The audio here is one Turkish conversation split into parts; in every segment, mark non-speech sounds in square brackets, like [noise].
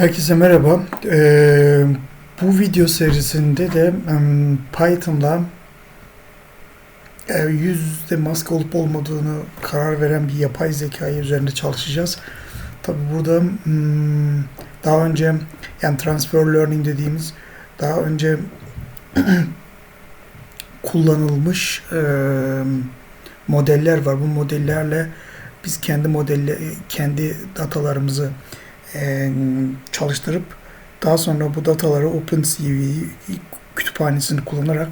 Herkese merhaba. Ee, bu video serisinde de em, Python'da e, yüzde maske olup olmadığını karar veren bir yapay zekayı üzerinde çalışacağız. Tabi burada hmm, daha önce yani transfer learning dediğimiz daha önce [clears throat] kullanılmış e, modeller var. Bu modellerle biz kendi modelle kendi datalarımızı e, çalıştırıp daha sonra bu dataları OpenCV kütüphanesini kullanarak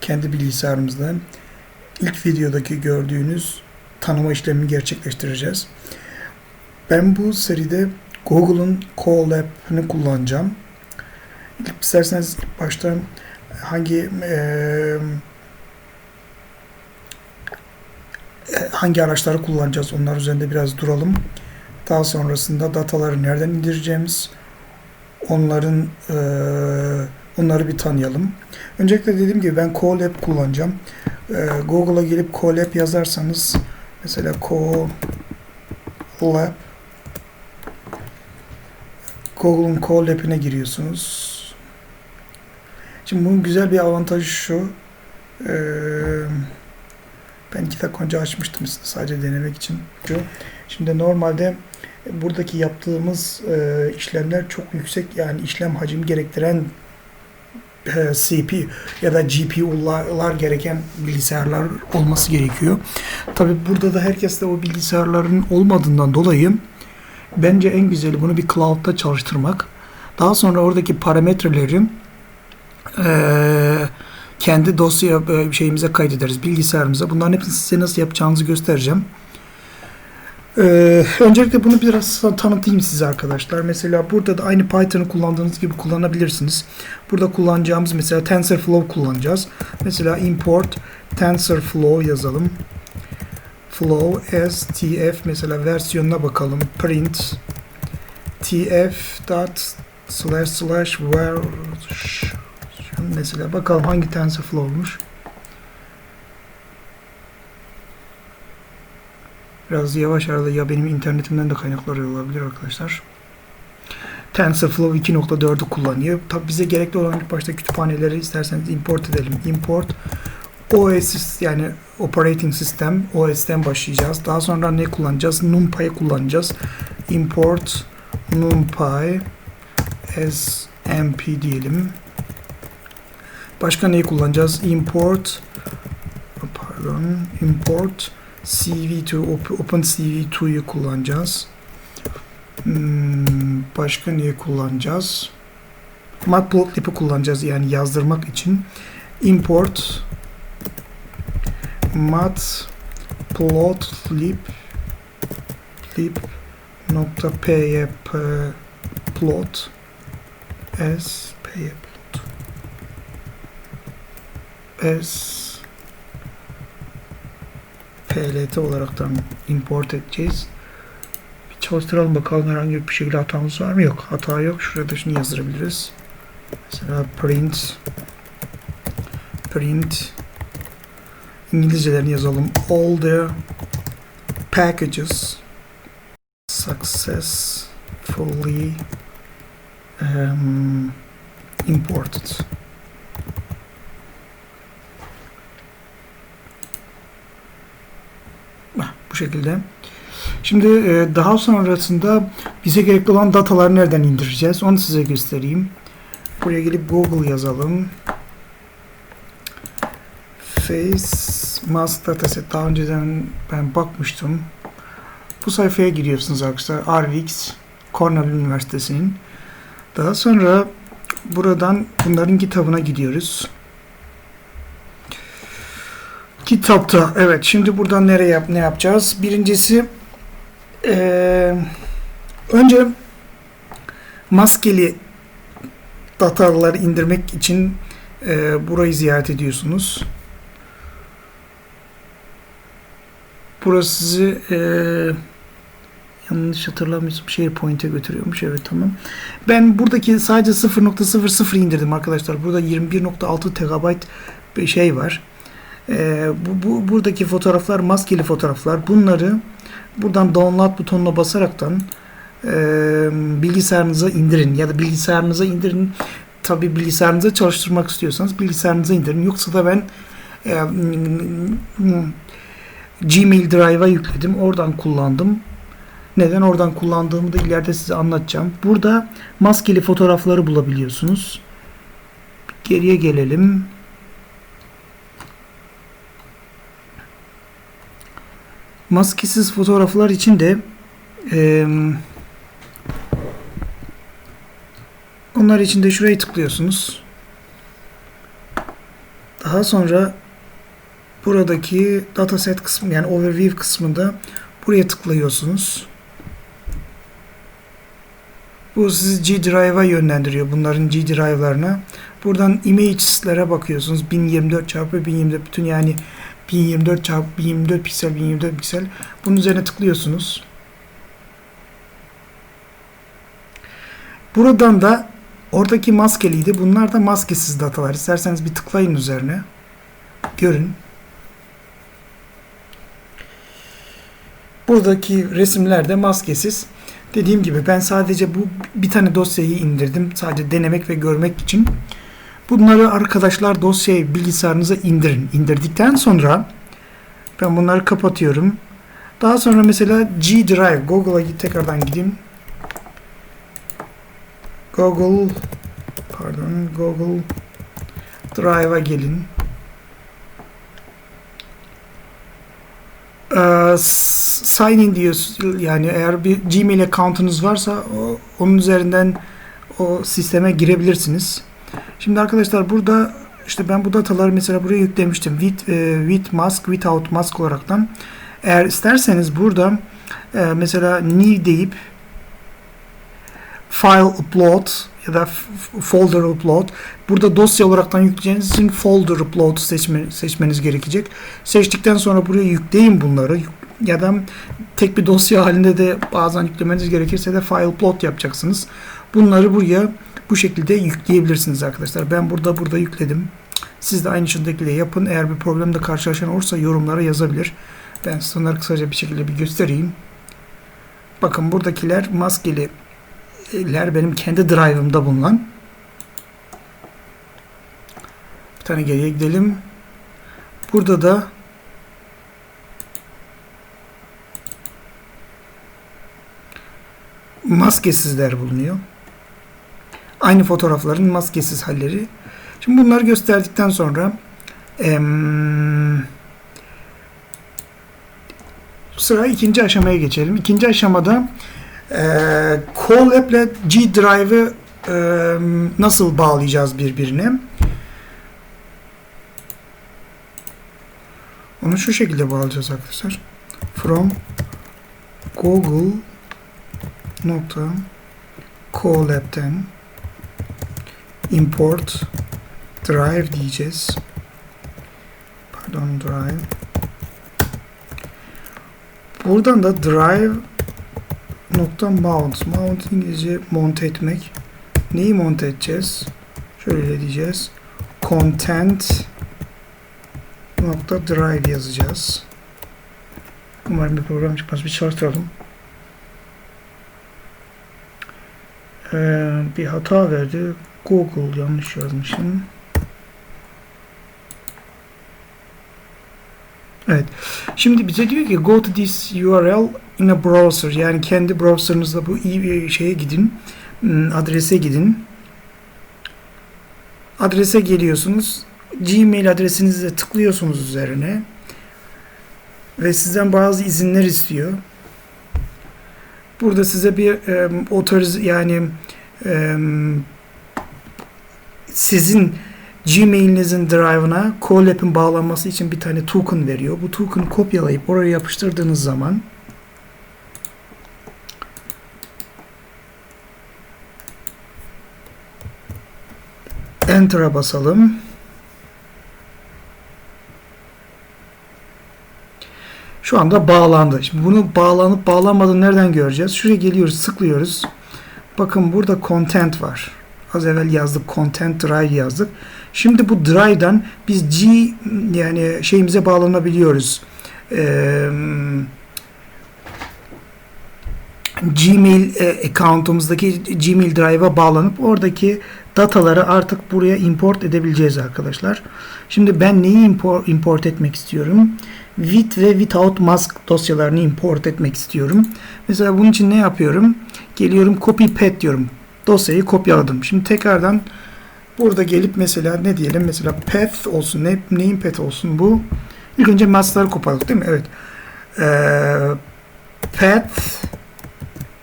kendi bilgisayarımızda ilk videodaki gördüğünüz tanıma işlemini gerçekleştireceğiz. Ben bu seride Google'un Colab'ını kullanacağım. İlk isterseniz ilk başta hangi e, hangi araçları kullanacağız onlar üzerinde biraz duralım. Daha sonrasında dataları nereden indireceğimiz, onların e, onları bir tanıyalım. Öncelikle dediğim gibi ben Colab kullanacağım. E, Google'a gelip Colab yazarsanız mesela Colab Google'un Colab'ine giriyorsunuz. Şimdi bunun güzel bir avantajı şu. E, ben iki dakika önce açmıştım sadece denemek için. Şimdi normalde buradaki yaptığımız e, işlemler çok yüksek yani işlem hacmi gerektiren e, CPU ya da GPU'lar gereken bilgisayarlar olması gerekiyor. Tabi burada da herkeste o bilgisayarların olmadığından dolayı bence en güzeli bunu bir cloud'da çalıştırmak. Daha sonra oradaki parametreleri eee kendi dosya e, şeyimize kaydederiz bilgisayarımıza. Bunların hepsini size nasıl yapacağınızı göstereceğim. Ee, öncelikle bunu biraz tanıtayım size arkadaşlar. Mesela burada da aynı Python'ı kullandığınız gibi kullanabilirsiniz. Burada kullanacağımız mesela TensorFlow kullanacağız. Mesela import TensorFlow yazalım. Flow stf mesela versiyonuna bakalım. Print tf dot slash slash version Mesela bakalım hangi TensorFlow'muş. Biraz yavaş arada ya benim internetimden de kaynakları olabilir arkadaşlar. TensorFlow 2.4'ü kullanıyor. Tabi bize gerekli olan ilk başta kütüphaneleri isterseniz import edelim. Import OS yani operating system OS'ten başlayacağız. Daha sonra ne kullanacağız? NumPy'ı kullanacağız. Import NumPy smp diyelim. Başka neyi kullanacağız? Import pardon import CV2 OpenCV2'yu kullanacağız. Hmm, başka neyi kullanacağız? Matplotlib'i kullanacağız yani yazdırmak için. Import matplotlib lib nokta py plot s py as plt olaraktan import edeceğiz. Bir çalıştıralım bakalım herhangi bir şekilde hatamız var mı? Yok. Hata yok. Şurada da şunu yazdırabiliriz. Mesela print print İngilizcelerini yazalım. All the packages successfully um, imported. Bu şekilde. Şimdi e, daha sonrasında bize gerekli olan dataları nereden indireceğiz? Onu size göstereyim. Buraya gelip Google yazalım. Face Mask Dataset. Daha önceden ben bakmıştım. Bu sayfaya giriyorsunuz arkadaşlar. RVX Cornell Üniversitesi'nin. Daha sonra buradan bunların kitabına gidiyoruz. Kitapta. Evet. Şimdi buradan nereye yap ne yapacağız? Birincisi ee, önce maskeli dataları indirmek için e, burayı ziyaret ediyorsunuz. Burası sizi e, yanlış hatırlamıyorsam SharePoint'e götürüyormuş. Evet tamam. Ben buradaki sadece 0.00 indirdim arkadaşlar. Burada 21.6 TB şey var. E, bu, bu buradaki fotoğraflar maskeli fotoğraflar. Bunları buradan download butonuna basaraktan e, bilgisayarınıza indirin ya da bilgisayarınıza indirin. Tabi bilgisayarınıza çalıştırmak istiyorsanız bilgisayarınıza indirin. Yoksa da ben e, Gmail Drive'a yükledim. Oradan kullandım. Neden oradan kullandığımı da ileride size anlatacağım. Burada maskeli fotoğrafları bulabiliyorsunuz. Geriye gelelim. Maskesiz fotoğraflar için de e, onlar için de şuraya tıklıyorsunuz. Daha sonra buradaki dataset kısmı yani overview kısmında buraya tıklıyorsunuz. Bu sizi G Drive'a yönlendiriyor. Bunların G Drive'larına. Buradan imageslere bakıyorsunuz. 1024 çarpı 1024 bütün yani 1024 çarpı 1024 piksel 1024 piksel. Bunun üzerine tıklıyorsunuz. Buradan da oradaki maskeliydi. Bunlar da maskesiz datalar. İsterseniz bir tıklayın üzerine. Görün. Buradaki resimler de maskesiz. Dediğim gibi ben sadece bu bir tane dosyayı indirdim. Sadece denemek ve görmek için. Bunları arkadaşlar dosyayı bilgisayarınıza indirin. İndirdikten sonra ben bunları kapatıyorum. Daha sonra mesela G Drive, Google'a tekrardan gideyim. Google pardon Google Drive'a gelin. Ee, sign in diyoruz. Yani eğer bir Gmail account'unuz varsa onun üzerinden o sisteme girebilirsiniz. Şimdi arkadaşlar burada işte ben bu dataları mesela buraya yüklemiştim. With, e, with mask, without mask olaraktan. Eğer isterseniz burada e, mesela new deyip file upload ya da folder upload. Burada dosya olaraktan yükleyeceğiniz için folder upload seçme, seçmeniz gerekecek. Seçtikten sonra buraya yükleyin bunları. Ya da tek bir dosya halinde de bazen yüklemeniz gerekirse de file upload yapacaksınız. Bunları buraya bu şekilde yükleyebilirsiniz arkadaşlar. Ben burada burada yükledim. Siz de aynı şekilde yapın. Eğer bir problemle karşılaşan olursa yorumlara yazabilir. Ben size kısaca bir şekilde bir göstereyim. Bakın buradakiler maskeli ler benim kendi drive'ımda bulunan. Bir tane geriye gidelim. Burada da maskesizler bulunuyor. Aynı fotoğrafların maskesiz halleri. Şimdi bunları gösterdikten sonra em, sıra ikinci aşamaya geçelim. İkinci aşamada e, Colab ile G Drive'ı e, nasıl bağlayacağız birbirine? Onu şu şekilde bağlayacağız arkadaşlar. From Google nokta Colab'den import drive diyeceğiz. Pardon drive. Buradan da drive nokta mount. Mount İngilizce monte etmek. Neyi monte edeceğiz? Şöyle diyeceğiz. Content nokta drive yazacağız. Umarım bir program çıkmaz. Bir çalıştıralım. Ee, bir hata verdi. Google yanlış yazmışım. Evet. Şimdi bize diyor ki go to this URL in a browser. Yani kendi browser'ınızda bu iyi şeye gidin. Hmm, adrese gidin. Adrese geliyorsunuz. Gmail adresinizle tıklıyorsunuz üzerine. Ve sizden bazı izinler istiyor. Burada size bir e, otoriz yani e, sizin Gmail'inizin drive'ına Collab'in bağlanması için bir tane token veriyor. Bu token'ı kopyalayıp oraya yapıştırdığınız zaman Enter'a basalım. Şu anda bağlandı. Şimdi bunu bağlanıp bağlanmadığını nereden göreceğiz? Şuraya geliyoruz, sıklıyoruz. Bakın burada content var. Az evvel yazdık content drive yazdık. Şimdi bu drive'dan biz G yani şeyimize bağlanabiliyoruz. Ee, Gmail e, account'umuzdaki Gmail Drive'a bağlanıp oradaki dataları artık buraya import edebileceğiz arkadaşlar. Şimdi ben neyi import, import etmek istiyorum? With ve without mask dosyalarını import etmek istiyorum. Mesela bunun için ne yapıyorum? Geliyorum copy path diyorum. Dosyayı kopyaladım. Şimdi tekrardan burada gelip mesela ne diyelim? Mesela path olsun. Ne, neyin path olsun bu? İlk önce maskları kopyaladık değil mi? Evet. Ee, path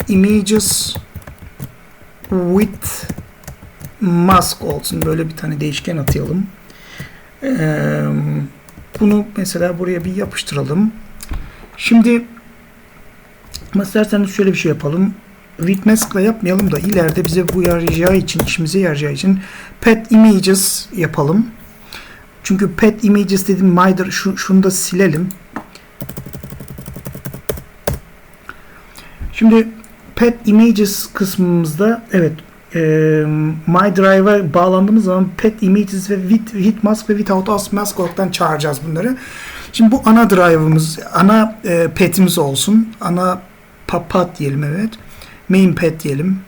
images with mask olsun. Böyle bir tane değişken atayalım. Ee, bunu mesela buraya bir yapıştıralım. Şimdi isterseniz şöyle bir şey yapalım. With mask ile yapmayalım da ileride bize bu yarayacağı için, işimize yarayacağı için pet images yapalım. Çünkü pet images dedim myder şu, şunu da silelim. Şimdi pet images kısmımızda evet e, My Drive'a bağlandığımız zaman Pet Images ve with, with Mask ve Without Mask olaraktan çağıracağız bunları. Şimdi bu ana drive'ımız, ana e, petimiz olsun. Ana path diyelim evet. Main pet diyelim.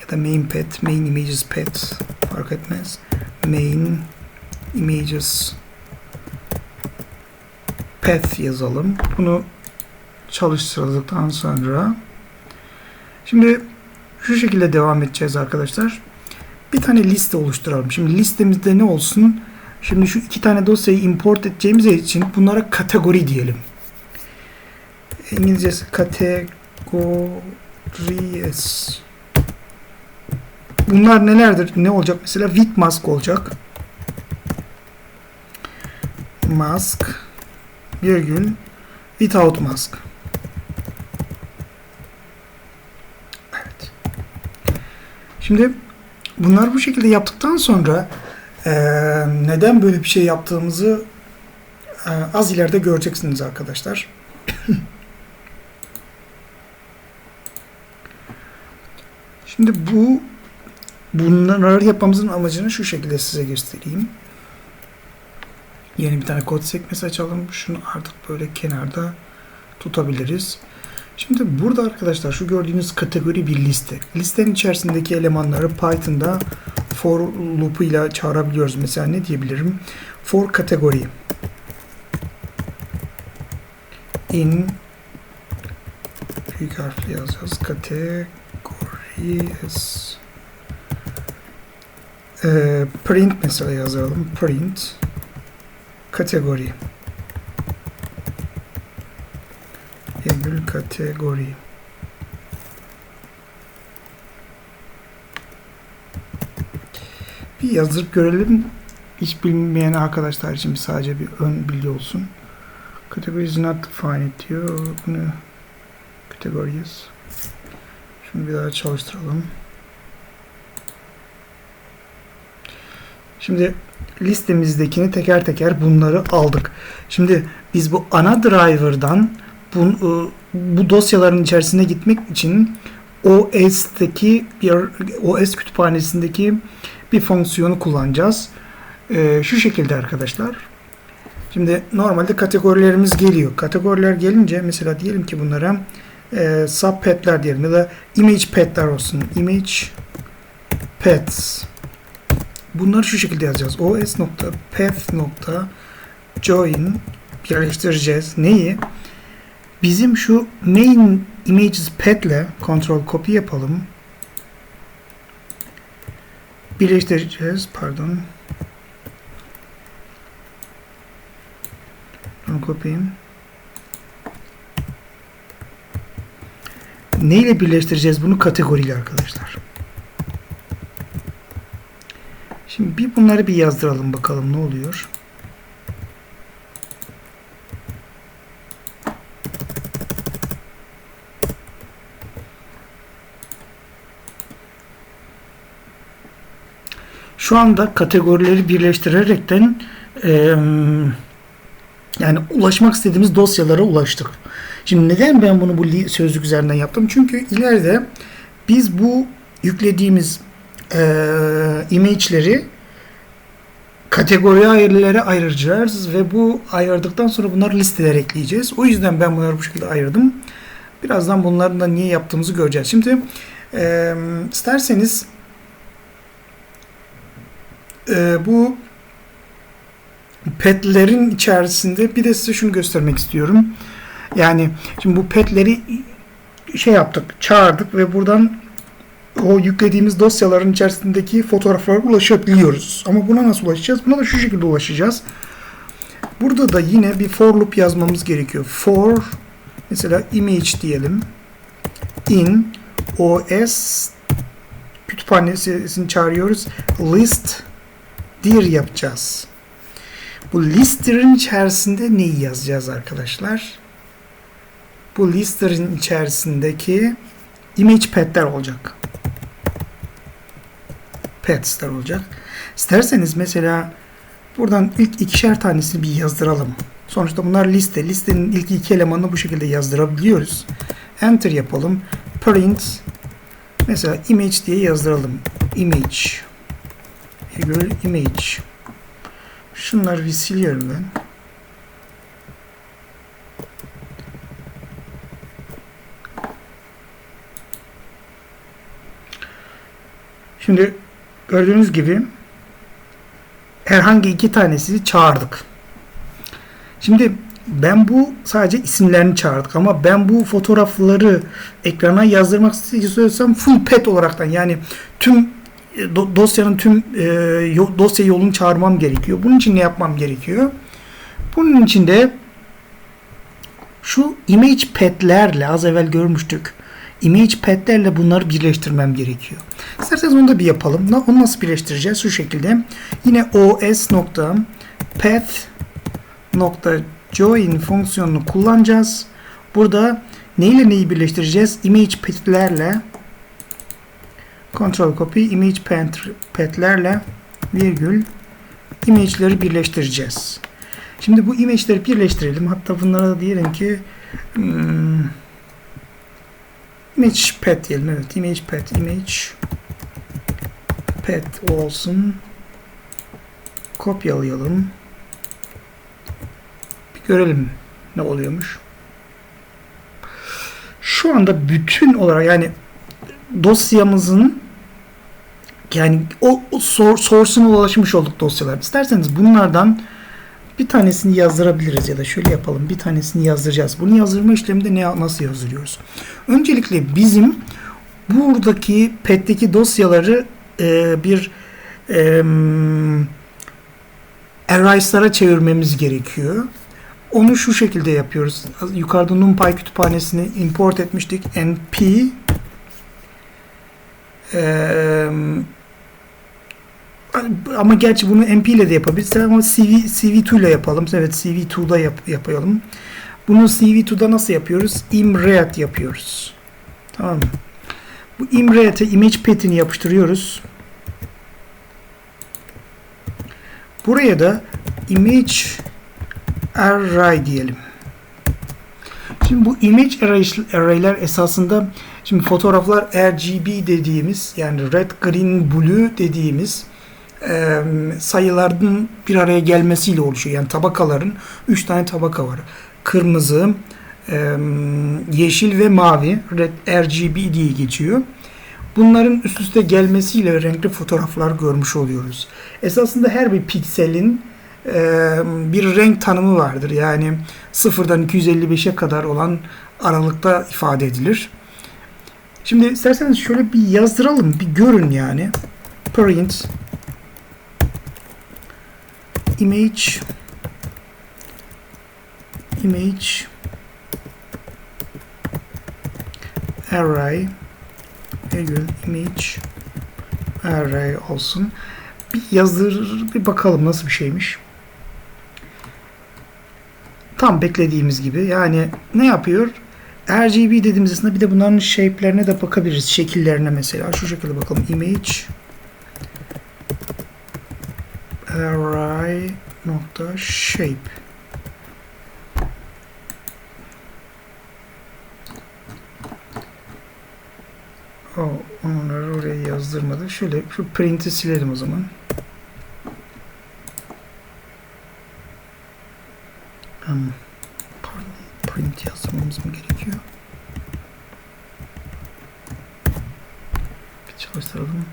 Ya da main pet, main images pet fark etmez. Main images path yazalım. Bunu çalıştırdıktan sonra şimdi şu şekilde devam edeceğiz arkadaşlar. Bir tane liste oluşturalım. Şimdi listemizde ne olsun? Şimdi şu iki tane dosyayı import edeceğimiz için bunlara kategori diyelim. İngilizcesi categories. Bunlar nelerdir? Ne olacak? Mesela with mask olacak. Mask virgül without mask. Şimdi bunlar bu şekilde yaptıktan sonra e, neden böyle bir şey yaptığımızı e, az ileride göreceksiniz arkadaşlar. [clears throat] Şimdi bu bunları yapmamızın amacını şu şekilde size göstereyim. Yeni bir tane kod sekmesi açalım. Şunu artık böyle kenarda tutabiliriz. Şimdi burada arkadaşlar şu gördüğünüz kategori bir liste. Listenin içerisindeki elemanları Python'da for loop ile çağırabiliyoruz. Mesela ne diyebilirim? For kategori in büyük harfle yazacağız. Kategori ee, print mesela yazalım. Print kategori virgül kategori. Bir yazıp görelim. Hiç bilmeyen arkadaşlar için sadece bir ön bilgi olsun. Category is not defined diyor. Bunu categories. Şunu bir daha çalıştıralım. Şimdi listemizdekini teker teker bunları aldık. Şimdi biz bu ana driver'dan bu, e, bu dosyaların içerisine gitmek için OS'teki bir OS kütüphanesindeki bir fonksiyonu kullanacağız. Ee, şu şekilde arkadaşlar. Şimdi normalde kategorilerimiz geliyor. Kategoriler gelince mesela diyelim ki bunlara e, subpetler diyelim ya da image petler olsun. Image pets. Bunları şu şekilde yazacağız. os.path.join birleştireceğiz. Neyi? Bizim şu main images path'le control copy yapalım. Birleştireceğiz. Pardon. Bunu kopyayım. Ne ile birleştireceğiz bunu? Kategoriyle arkadaşlar. Şimdi bir bunları bir yazdıralım bakalım ne oluyor. Şu anda kategorileri birleştirerekten e, yani ulaşmak istediğimiz dosyalara ulaştık. Şimdi neden ben bunu bu sözlük üzerinden yaptım? Çünkü ileride biz bu yüklediğimiz e, image'leri kategori ayrılara ayıracağız ve bu ayırdıktan sonra bunları listeler ekleyeceğiz. O yüzden ben bunları bu şekilde ayırdım. Birazdan bunların da niye yaptığımızı göreceğiz. Şimdi e, isterseniz e, bu petlerin içerisinde bir de size şunu göstermek istiyorum. Yani şimdi bu petleri şey yaptık, çağırdık ve buradan o yüklediğimiz dosyaların içerisindeki fotoğraflara ulaşabiliyoruz. Ama buna nasıl ulaşacağız? Buna da şu şekilde ulaşacağız. Burada da yine bir for loop yazmamız gerekiyor. For mesela image diyelim. In os kütüphanesini çağırıyoruz. List dir yapacağız. Bu lister'ın içerisinde neyi yazacağız arkadaşlar? Bu lister'ın içerisindeki image petler olacak. Pets'ler olacak. İsterseniz mesela buradan ilk ikişer tanesini bir yazdıralım. Sonuçta bunlar liste. Listenin ilk iki elemanını bu şekilde yazdırabiliyoruz. Enter yapalım. Print mesela image diye yazdıralım. Image image Şunları bir siliyorum ben. Şimdi gördüğünüz gibi herhangi iki tanesini çağırdık. Şimdi ben bu sadece isimlerini çağırdık ama ben bu fotoğrafları ekrana yazdırmak istiyorsam full pet olaraktan yani tüm dosyanın tüm e, dosya yolunu çağırmam gerekiyor. Bunun için ne yapmam gerekiyor? Bunun için de şu image petlerle az evvel görmüştük. Image petlerle bunları birleştirmem gerekiyor. İsterseniz onu da bir yapalım. Onu nasıl birleştireceğiz? Şu şekilde. Yine os nokta path nokta join fonksiyonunu kullanacağız. Burada neyle neyi birleştireceğiz? Image petlerle Control copy image petlerle virgül image'leri birleştireceğiz. Şimdi bu image'leri birleştirelim. Hatta bunlara da diyelim ki hmm, image pet diyelim. Evet image pet image pet olsun. Kopyalayalım. Bir görelim ne oluyormuş. Şu anda bütün olarak yani dosyamızın yani o, o source'una ulaşmış olduk dosyalar. İsterseniz bunlardan bir tanesini yazdırabiliriz ya da şöyle yapalım. Bir tanesini yazdıracağız. Bunu yazdırma işleminde ne nasıl yazdırıyoruz? Öncelikle bizim buradaki PET'teki dosyaları e, bir e, arrays'lara çevirmemiz gerekiyor. Onu şu şekilde yapıyoruz. Yukarıda NumPy kütüphanesini import etmiştik. np ee, ama gerçi bunu MP ile de yapabiliriz. Ama CV, CV2 ile yapalım. Evet CV2'da yap, yapalım. Bunu CV2'da nasıl yapıyoruz? imreat yapıyoruz. Tamam mı? Bu imreat'e image pet'ini yapıştırıyoruz. Buraya da image array diyelim. Şimdi bu image array'ler esasında şimdi fotoğraflar RGB dediğimiz yani red, green, blue dediğimiz e, sayıların bir araya gelmesiyle oluşuyor. Yani tabakaların 3 tane tabaka var. Kırmızı, e, yeşil ve mavi red RGB diye geçiyor. Bunların üst üste gelmesiyle renkli fotoğraflar görmüş oluyoruz. Esasında her bir pikselin e, bir renk tanımı vardır. Yani sıfırdan 255'e kadar olan aralıkta ifade edilir. Şimdi isterseniz şöyle bir yazdıralım, bir görün yani. Print image image array virgül image array olsun. Bir yazdır bir bakalım nasıl bir şeymiş. Tam beklediğimiz gibi. Yani ne yapıyor? RGB dediğimiz aslında bir de bunların shape'lerine de bakabiliriz. Şekillerine mesela. Şu şekilde bakalım. Image array nokta shape o onları oraya yazdırmadı. Şöyle şu print'i silelim o zaman. Hmm. Pardon, print yazmamız mı gerekiyor? Bir çalıştıralım.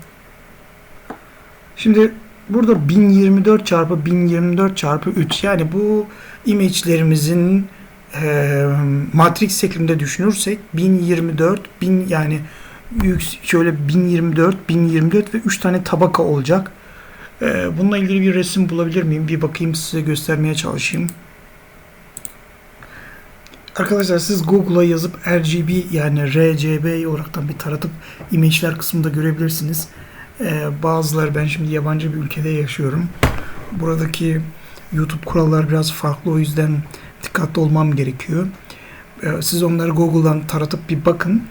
Şimdi burada 1024 çarpı 1024 çarpı 3 yani bu image'lerimizin e, matrix şeklinde düşünürsek 1024 1000 yani şöyle 1024 1024 ve 3 tane tabaka olacak. E, bununla ilgili bir resim bulabilir miyim? Bir bakayım size göstermeye çalışayım. Arkadaşlar siz Google'a yazıp RGB yani RGB olaraktan bir taratıp image'ler kısmında görebilirsiniz. Ee, bazıları ben şimdi yabancı bir ülkede yaşıyorum. Buradaki YouTube kuralları biraz farklı o yüzden dikkatli olmam gerekiyor. Ee, siz onları Google'dan taratıp bir bakın.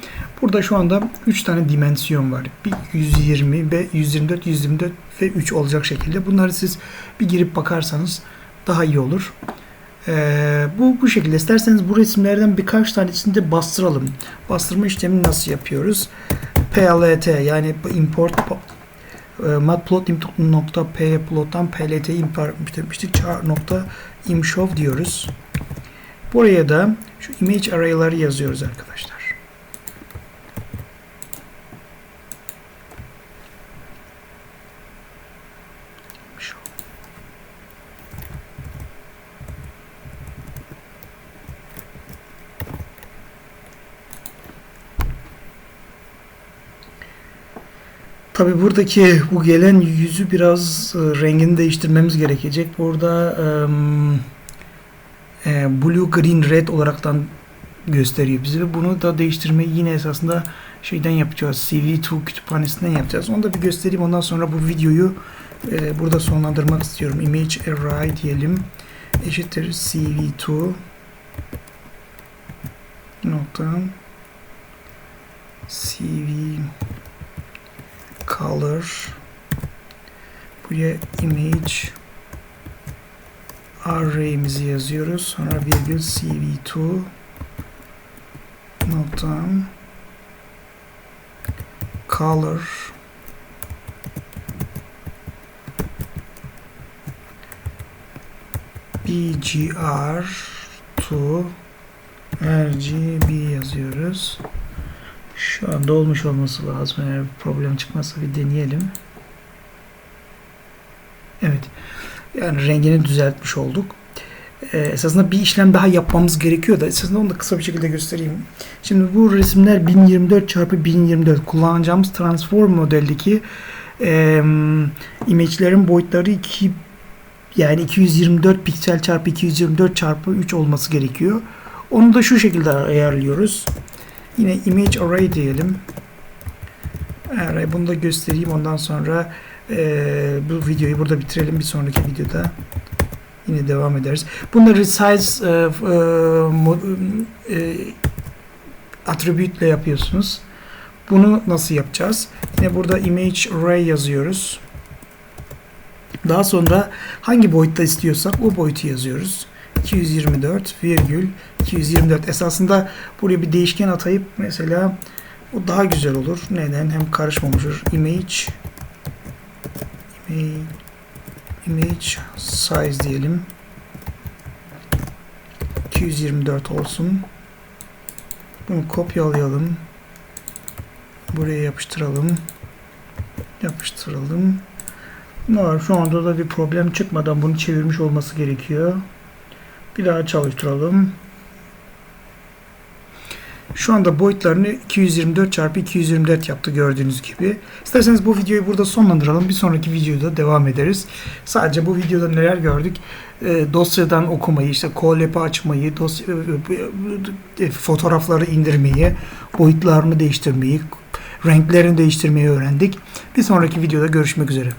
Burada şu anda 3 tane dimensiyon var. Bir 120 ve 124, 124 ve 3 olacak şekilde. Bunları siz bir girip bakarsanız daha iyi olur. Ee, bu bu şekilde. İsterseniz bu resimlerden birkaç tanesini de bastıralım. Bastırma işlemini nasıl yapıyoruz? PLT yani import e, matplotlib.plot'tan plt import char nokta imshow diyoruz. Buraya da şu image array'ları yazıyoruz arkadaşlar. Tabi buradaki bu gelen yüzü biraz e, rengini değiştirmemiz gerekecek. Burada e, blue, green, red olaraktan gösteriyor bize ve bunu da değiştirmeyi yine esasında şeyden yapacağız. CV2 kütüphanesinden yapacağız. Onu da bir göstereyim. Ondan sonra bu videoyu e, burada sonlandırmak istiyorum. Image array diyelim. Eşittir CV2 nokta CV color buraya image array'imizi yazıyoruz. Sonra virgül cv2 nokta color bgr to rgb yazıyoruz. Şu anda olmuş olması lazım. Eğer problem çıkmazsa bir deneyelim. Evet. Yani rengini düzeltmiş olduk. Ee, esasında bir işlem daha yapmamız gerekiyor da esasında onu da kısa bir şekilde göstereyim. Şimdi bu resimler 1024 çarpı 1024 kullanacağımız transform modeldeki e, image'lerin boyutları 2 yani 224 piksel çarpı 224 çarpı 3 olması gerekiyor. Onu da şu şekilde ayarlıyoruz. Yine image array diyelim. Array bunu da göstereyim. Ondan sonra e, bu videoyu burada bitirelim. Bir sonraki videoda yine devam ederiz. Bunları resize e, e, e, attribute ile yapıyorsunuz. Bunu nasıl yapacağız? Yine burada image array yazıyoruz. Daha sonra hangi boyutta istiyorsak o boyutu yazıyoruz. 224 virgül 224 esasında buraya bir değişken atayıp mesela o daha güzel olur. Neden? Hem karışmamış olur. Image image, size diyelim. 224 olsun. Bunu kopyalayalım. Buraya yapıştıralım. Yapıştıralım. Var? Şu anda da bir problem çıkmadan bunu çevirmiş olması gerekiyor. Bir daha çalıştıralım. Şu anda boyutlarını 224 çarpı 224 yaptı gördüğünüz gibi. İsterseniz bu videoyu burada sonlandıralım. Bir sonraki videoda devam ederiz. Sadece bu videoda neler gördük? E, dosyadan okumayı, işte COLAP'i açmayı, dosya, e, fotoğrafları indirmeyi, boyutlarını değiştirmeyi, renklerini değiştirmeyi öğrendik. Bir sonraki videoda görüşmek üzere.